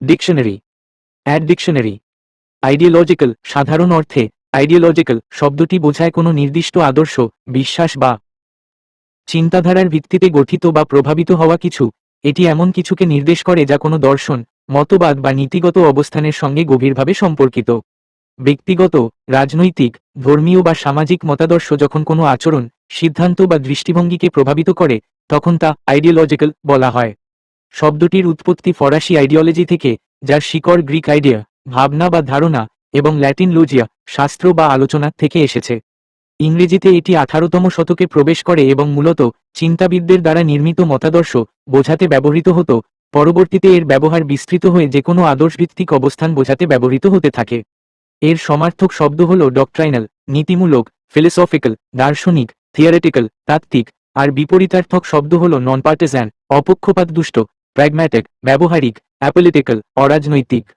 Dictionary add dictionary ideological সাধারণ অর্থে ideological শব্দটি বোঝায় কোনো নির্দিষ্ট আদর্শ, বিশ্বাস বা চিন্তাধারার ভিত্তিতে গঠিত বা প্রভাবিত হওয়া কিছু। এটি এমন কিছুকে নির্দেশ করে যা কোনো দর্শন, মতবাদ বা নীতিগত অবস্থানের সঙ্গে গভীরভাবে সম্পর্কিত। ব্যক্তিগত, রাজনৈতিক, ধর্মীয় বা সামাজিক মতাদর্শ যখন কোনো আচরণ, সিদ্ধান্ত বা দৃষ্টিভঙ্গিকে প্রভাবিত করে, তখন তা আইডিওলজিক্যাল বলা হয়। শব্দটির উৎপত্তি ফরাসি আইডিওলজি থেকে, যার শিকড় গ্রিক আইডিয়া ভাবনা বা ধারণা, এবং ল্যাটিন লুজিয়া শাস্ত্র বা আলোচনা থেকে এসেছে। ইংরেজিতে এটি আঠারোতম শতকে প্রবেশ করে এবং মূলত চিন্তাবিদদের দ্বারা নির্মিত মতাদর্শ বোঝাতে ব্যবহৃত হতো, পরবর্তীতে এর ব্যবহার বিস্তৃত হয়ে যে কোনো আদর্শভিত্তিক অবস্থান বোঝাতে ব্যবহৃত হতে থাকে। এর সমার্থক শব্দ হল ডক্ট্রাইনাল নীতিমূলক ফিলোসফিক্যাল দার্শনিক থিওরিটিক্যাল তাত্ত্বিক, আর বিপরীতার্থক শব্দ হল নন পার্টিজান অপক্ষপাতদুষ্ট प्रैग्मैटिक व्यवहारिक एपोलिटिकल और राजनैतिक